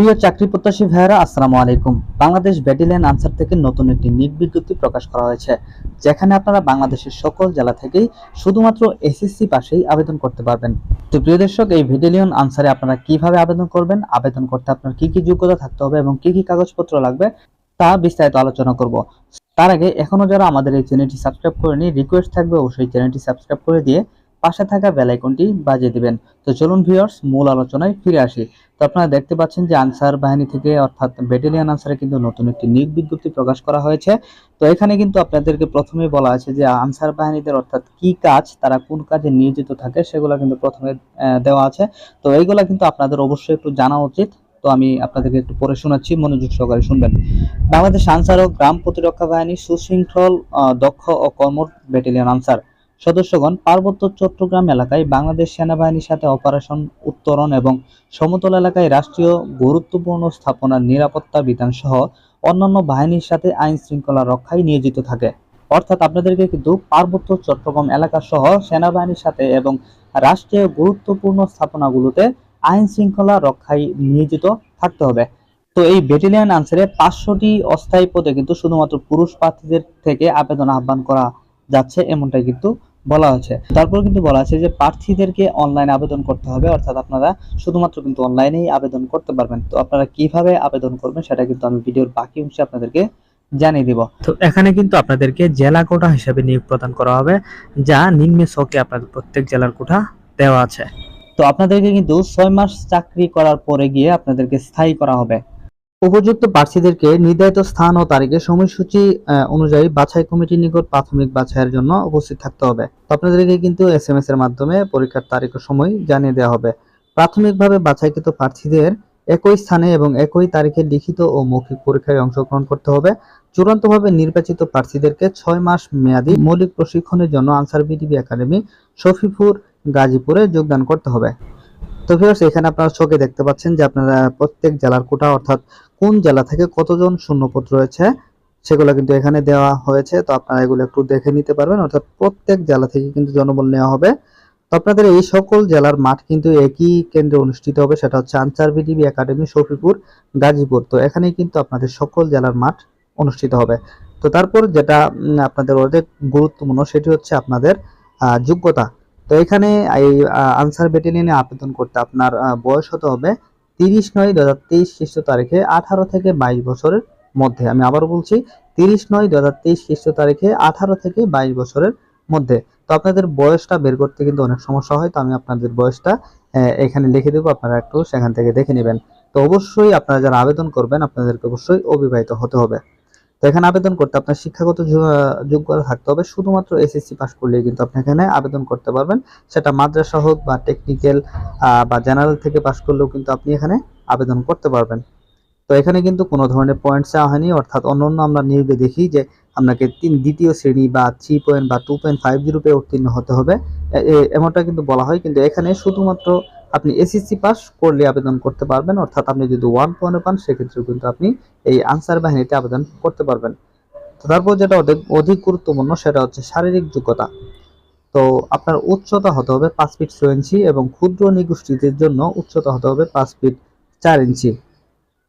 প্রিয় চাকরি প্রত্যাশী ভাইয়েরা, আসসালামু আলাইকুম। বাংলাদেশ ব্যাটালিয়ন আনসার থেকে নতুন একটি নিয়োগ বিজ্ঞপ্তি প্রকাশ করা হয়েছে, যেখানে আপনারা বাংলাদেশের সকল জেলা থেকেই শুধুমাত্র এসএসসি পাশেই আবেদন করতে পারবেন। তো প্রিয় দর্শক, এই ব্যাটালিয়ন আনসারে আপনারা কীভাবে আবেদন করবেন, আবেদন করতে আপনার কি কি যোগ্যতা থাকতে হবে এবং কি কি কাগজপত্র লাগবে, তা বিস্তারিত আলোচনা করব। তার আগে এখনও যারা আমাদের এই চ্যানেলটি সাবস্ক্রাইব করেনি, রিকোয়েস্ট থাকবে অবশ্যই চ্যানেলটি সাবস্ক্রাইব করে দিয়ে পাশে থাকা বেল আইকনটি বাজিয়ে দিবেন। তো চলুন ভিউয়ার্স মূল আলোচনায় ফিরে আসি। তো আপনারা দেখতে পাচ্ছেন যে আনসার বাহিনী থেকে, অর্থাৎ ব্যাটালিয়ন আনসারে কিন্তু নতুন একটি নিয়োগ বিজ্ঞপ্তি প্রকাশ করা হয়েছে। তো এখানে কিন্তু আপনাদেরকে প্রথমে বলা আছে যে আনসার বাহিনীদের, অর্থাৎ কি কাজ, তারা কোন কাজে নিয়োজিত থাকে, সেগুলো কিন্তু প্রথমে দেওয়া আছে। তো এইগুলা কিন্তু আপনাদের অবশ্যই একটু জানা উচিত। তো আমি আপনাদেরকে একটু পড়ে শোনাচ্ছি, মনোযোগ সহকারে শুনবেন। বাংলাদেশ আনসার ও গ্রাম প্রতিরক্ষা বাহিনী সুশৃঙ্খল দক্ষ ও কর্মঠ ব্যাটেলিয়ান আনসার। সদস্যগণ, পার্বত্য চট্টগ্রাম এলাকায় বাংলাদেশ সেনাবাহিনীর সাথে অপারেশন উত্তরণ এবং সমতল এলাকায় রাষ্ট্রীয় গুরুত্বপূর্ণ স্থাপনার নিরাপত্তা বিধান সহ অন্যান্য বাহিনীর সাথে আইন শৃঙ্খলা রক্ষায় নিয়োজিত থাকে। অর্থাৎ আপনাদেরকে কিন্তু পার্বত্য চট্টগ্রাম এলাকা সহ সেনাবাহিনীর সাথে এবং রাষ্ট্রীয় গুরুত্বপূর্ণ স্থাপনাগুলোতে আইন শৃঙ্খলা রক্ষায় নিয়োজিত থাকতে হবে। তো এই ব্যাটালিয়ন আনসারে পাঁচশোটি অস্থায়ী পদে কিন্তু শুধুমাত্র পুরুষ প্রার্থীদের থেকে আবেদন আহ্বান করা যাচ্ছে, এমনটাই কিন্তু বলা হয়েছে। তারপর কিন্তু বলা আছে যে প্রার্থীদেরকে অনলাইন আবেদন করতে হবে, অর্থাৎ আপনারা শুধুমাত্র কিন্তু অনলাইনেই আবেদন করতে পারবেন। তো আপনারা কীভাবে আবেদন করবেন সেটা কিন্তু আমি ভিডিওর বাকি অংশে আপনাদেরকে জানিয়ে দিব। তো এখানে কিন্তু আপনাদেরকে জেলা কোটা হিসেবে নিয়োগ প্রদান করা হবে, যা নিম্নে ছকে আপনাদের প্রত্যেক জেলার কোঠা দেওয়া আছে। তো আপনাদেরকে কিন্তু ছয় মাস চাকরি করার পরে গিয়ে আপনাদেরকে স্থায়ী করা হবে। উপযুক্ত প্রার্থীদেরকে নির্ধারিত স্থান ও তারিখে সময়সূচি অনুযায়ী বাছাই কমিটির নিকট প্রাথমিক বাছাইয়ের জন্য উপস্থিত থাকতে হবে। আপনাদেরকে কিন্তু এস এম এস এর মাধ্যমে পরীক্ষার তারিখ ও সময় জানিয়ে দেওয়া হবে। প্রাথমিকভাবে বাছাইকৃত প্রার্থীদের একই স্থানে এবং একই তারিখে লিখিত ও মৌখিক পরীক্ষায় অংশগ্রহণ করতে হবে। চূড়ান্তভাবে নির্বাচিত প্রার্থীদেরকে ছয় মাস মেয়াদী মৌলিক প্রশিক্ষণের জন্য আনসার বিডিবি একাডেমি শফিপুর গাজীপুরে যোগদান করতে হবে। তো ভিউয়ার্স এখানে আপনারা চোখে দেখতে পাচ্ছেন যে আপনারা প্রত্যেক জেলার কোটা, অর্থাৎ কোন জেলা থেকে কতজন শূন্যপদ রয়েছে, সেগুলো কিন্তু এখানে দেওয়া হয়েছে। তো আপনারা এগুলো একটু দেখে নিতে পারবেন। অর্থাৎ প্রত্যেক জেলা থেকে কিন্তু জনবল নেওয়া হবে। তো আপনাদের এই সকল জেলার মাঠ কিন্তু একই কেন্দ্রে অনুষ্ঠিত হবে। সেটা হচ্ছে আনসার বিডিবি একাডেমি, শফিপুর, গাজীপুর। তো এখানেই কিন্তু আপনাদের সকল জেলার মাঠ অনুষ্ঠিত হবে। তো তারপর যেটা আপনাদের অনেক গুরুত্বপূর্ণ, সেটি হচ্ছে আপনাদের যোগ্যতা। তো এখানে এই আনসার ব্যাটালিয়নে আবেদন করতে আপনার বয়স হতে হবে তিরিশ নয় দু হাজার তেইশ খ্রিস্ট তারিখে আঠারো থেকে বাইশ বছরের মধ্যে। আমি আবার বলছি, তিরিশ নয় দু হাজার তেইশ খ্রিস্ট তারিখে আঠারো থেকে বাইশ বছরের মধ্যে। তো আপনাদের বয়সটা বের করতে কিন্তু অনেক সমস্যা হয়, তো আমি আপনাদের বয়সটা এখানে লিখে দেবো, আপনারা একটু সেখান থেকে দেখে নেবেন। তো অবশ্যই আপনারা যারা আবেদন করবেন, আপনাদেরকে অবশ্যই অবিবাহিত হতে হবে। তো এখানে আবেদন করতে আপনার শিক্ষাগত যোগ্যতা থাকতে হবে। শুধুমাত্র এসএসসি পাস করলেই কিন্তু আপনি এখানে আবেদন করতে পারবেন। সেটা মাদ্রাসা হোক বা টেকনিক্যাল বা জেনারেল থেকে পাস করলেও কিন্তু আপনি এখানে আবেদন করতে পারবেন। তো এখানে কিন্তু কোনো ধরনের পয়েন্ট চাওয়া হয়নি। অর্থাৎ অন্যান্য আমরা নিয়োগে দেখি যে আপনাকে তিন, দ্বিতীয় শ্রেণি বা থ্রি পয়েন্ট বা টু পয়েন্ট ফাইভ জিরোতে উত্তীর্ণ হতে হবে। এমনটা কিন্তু বলা হয়। কিন্তু এখানে শুধুমাত্র আপনি এসএসসি পাস করলে আবেদন করতে পারবেন, অর্থাৎ আপনি যদি ওয়ান পয়েন্ট পান, সেক্ষেত্রেও কিন্তু আপনি এই আনসার বাহিনীতে আবেদন করতে পারবেন। তারপর যেটা অধিক গুরুত্বপূর্ণ, সেটা হচ্ছে শারীরিক যোগ্যতা। তো আপনার উচ্চতা হতে হবে পাঁচ ফিট ছয় ইঞ্চি এবং ক্ষুদ্র নিগোষ্ঠীদের জন্য উচ্চতা হতে হবে পাঁচ ফিট চার ইঞ্চি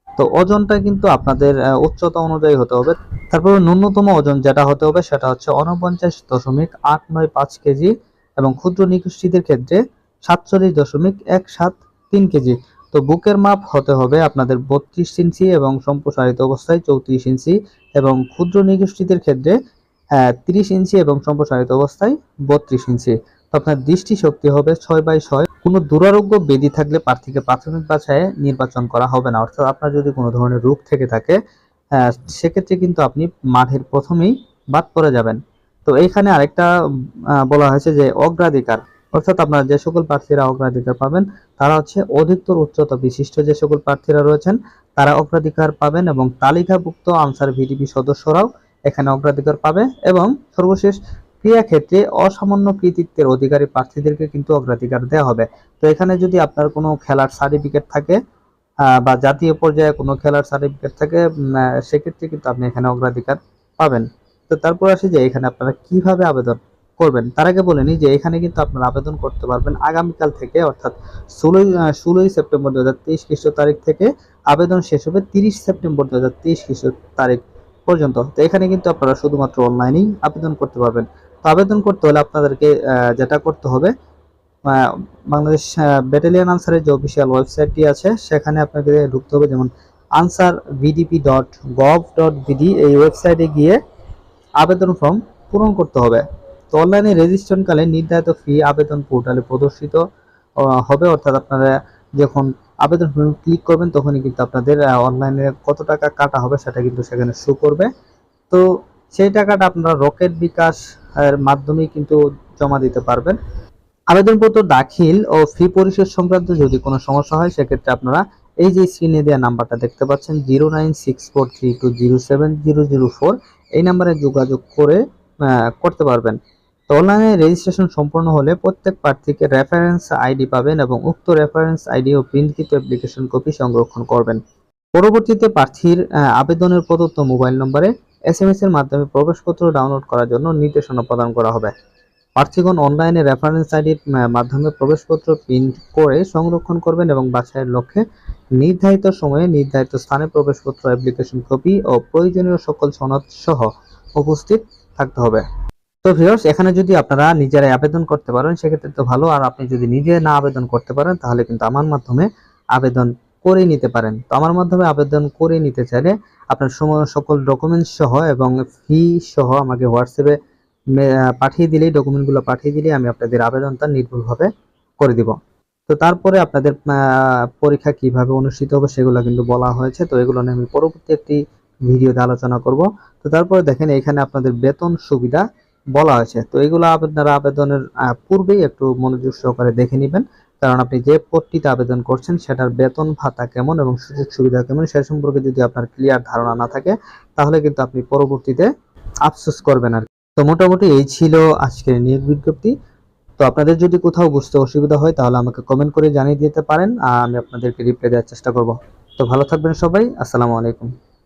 তো ওজনটা কিন্তু আপনাদের উচ্চতা অনুযায়ী হতে হবে। তারপর ন্যূনতম ওজন যেটা হতে হবে, সেটা হচ্ছে উনপঞ্চাশ দশমিক আট নয় পাঁচ কেজি এবং ক্ষুদ্র নিগোষ্ঠীদের ক্ষেত্রে সাতচল্লিশ দশমিক এক সাত তিন কেজি। তো বুকের মাপ হতে হবে আপনাদের বত্রিশ ইঞ্চি এবং সম্প্রসারিত অবস্থায় চৌত্রিশ ইঞ্চি এবং ক্ষুদ্র নিগোষ্ঠীদের ক্ষেত্রে তিরিশ ইঞ্চি এবং সম্প্রসারিত অবস্থায় বত্রিশ ইঞ্চি। তো আপনার দৃষ্টিশক্তি হবে ছয় বাই ছয়। কোনো দুরারোগ্য বেদি থাকলে প্রার্থীকে প্রাথমিক বাছাইয়ে নির্বাচন করা হবে না। অর্থাৎ আপনার যদি কোনো ধরনের রোগ থেকে থাকে সেক্ষেত্রে কিন্তু আপনি মাঠের প্রথমেই বাদ পড়ে যাবেন। তো এইখানে আরেকটা বলা হয়েছে যে অগ্রাধিকার। অর্থাৎ আপনার যে সকল প্রার্থীরা অগ্রাধিকার পাবেন, তারা হচ্ছে অধিকতর উচ্চতা বিশিষ্ট যে সকল প্রার্থীরা রয়েছেন, তারা অগ্রাধিকার পাবেন এবং তালিকাভুক্ত আনসার ভিডিপি সদস্যরাও এখানে অগ্রাধিকার পাবে এবং সর্বশেষ ক্রিয়া ক্ষেত্রে অসামান্য কৃতিত্বের অধিকারী প্রার্থীদেরকে কিন্তু অগ্রাধিকার দেওয়া হবে। তো এখানে যদি আপনার কোনো খেলার সার্টিফিকেট থাকে বা জাতীয় পর্যায়ে কোনো খেলার সার্টিফিকেট থাকে সেক্ষেত্রে কিন্তু আপনি এখানে অগ্রাধিকার পাবেন। তো তারপর আসি যে এখানে আপনারা কীভাবে আবেদন করবেন। তার আগে বলে নিই যে এখানে কিন্তু আপনারা আবেদন করতে পারবেন আগামীকাল থেকে, অর্থাৎ ষোলোই ষোলোই সেপ্টেম্বর দু হাজার তেইশ খ্রিস্ট তারিখ থেকে আবেদন শেষ হবে তিরিশ সেপ্টেম্বর দু হাজার তেইশ খ্রিস্ট তারিখ পর্যন্ত। তো এখানে কিন্তু আপনারা শুধুমাত্র অনলাইনেই আবেদন করতে পারবেন। তো আবেদন করতে হলে আপনাদেরকে যেটা করতে হবে বাংলাদেশ ব্যাটালিয়ান আনসারের যে অফিসিয়াল ওয়েবসাইটটি আছে, সেখানে আপনাকে ঢুকতে হবে যেমন Ansar VDP dot gov dot BD, এই ওয়েবসাইটে গিয়ে আবেদন ফর্ম পূরণ করতে হবে। তো অনলাইনে রেজিস্ট্রেশনকালে নির্ধারিত ফি আবেদন পোর্টালে প্রদর্শিত হবে। অর্থাৎ আপনারা যখন আবেদন ক্লিক করবেন, তখনই কিন্তু আপনাদের অনলাইনে কত টাকা কাটা হবে সেটা কিন্তু সেখানে শো করবে। তো সেই টাকাটা আপনারা রকেট বিকাশ এর মাধ্যমেই কিন্তু জমা দিতে পারবেন। আবেদনপত্র দাখিল ও ফি পরিশোধ সংক্রান্ত যদি কোনো সমস্যা হয়, সেক্ষেত্রে আপনারা এই যে স্ক্রিনে দেওয়া নাম্বারটা দেখতে পাচ্ছেন zero nine six four three two zero seven zero zero four এই নাম্বারে যোগাযোগ করে করতে পারবেন। তো অনলাইনে রেজিস্ট্রেশন সম্পূর্ণ হলে প্রত্যেক প্রার্থীকে রেফারেন্স আইডি পাবেন এবং উক্ত রেফারেন্স আইডি ও প্রিন্টকৃত অ্যাপ্লিকেশন কপি সংরক্ষণ করবেন। পরবর্তীতে প্রার্থীর আবেদনের প্রদত্ত মোবাইল নম্বরে এস এম এস এর মাধ্যমে প্রবেশপত্র ডাউনলোড করার জন্য নির্দেশনা প্রদান করা হবে। প্রার্থীগণ অনলাইনে রেফারেন্স আইডির মাধ্যমে প্রবেশপত্র প্রিন্ট করে সংরক্ষণ করবেন এবং বাছাইয়ের লক্ষ্যে নির্ধারিত সময়ে নির্ধারিত স্থানে প্রবেশপত্র অ্যাপ্লিকেশন কপি ও প্রয়োজনীয় সকল সনদ সহ উপস্থিত থাকতে হবে। তো ভিউয়ার্স, এখানে যদি আপনারা নিজেরাই আবেদন করতে পারেন, সেক্ষেত্রে তো ভালো। আর আপনি যদি নিজে না আবেদন করতে পারেন, তাহলে কিন্তু আমার মাধ্যমে আবেদন করে নিতে পারেন। তো আমার মাধ্যমে আবেদন করে নিতে চাইলে আপনার সময় সকল ডকুমেন্টস সহ এবং ফি সহ আমাকে হোয়াটসঅ্যাপে পাঠিয়ে দিলেই ডকুমেন্টগুলো পাঠিয়ে দিলেই আমি আপনাদের আবেদনটা নির্ভুলভাবে করে দিব। তো তারপরে আপনাদের পরীক্ষা কীভাবে অনুষ্ঠিত হবে সেগুলো কিন্তু বলা হয়েছে। তো এগুলো নিয়ে আমি পরবর্তী একটি ভিডিওতে আলোচনা করব। তো তারপরে দেখেন, এখানে আপনাদের বেতন সুবিধা বলা হয়েছে। তো এগুলো আপনারা আবেদনের পূর্বেই একটু মনোযোগ সহকারে দেখে নেবেন। কারণ আপনি যে পদটিতে আবেদন করছেন, সেটার বেতন ভাতা কেমন এবং সুযোগ সুবিধা কেমন, সে সম্পর্কে যদি আপনার ক্লিয়ার ধারণা না থাকে, তাহলে কিন্তু আপনি পরবর্তীতে আফসোস করবেন আর। তো মোটামুটি এই ছিল আজকের নিয়োগ বিজ্ঞপ্তি। তো আপনাদের যদি কোথাও বুঝতে অসুবিধা হয়, তাহলে আমাকে কমেন্ট করে জানিয়ে দিতে পারেন, আর আমি আপনাদেরকে রিপ্লাই দেওয়ার চেষ্টা করব। তো ভালো থাকবেন সবাই, আসসালামু আলাইকুম।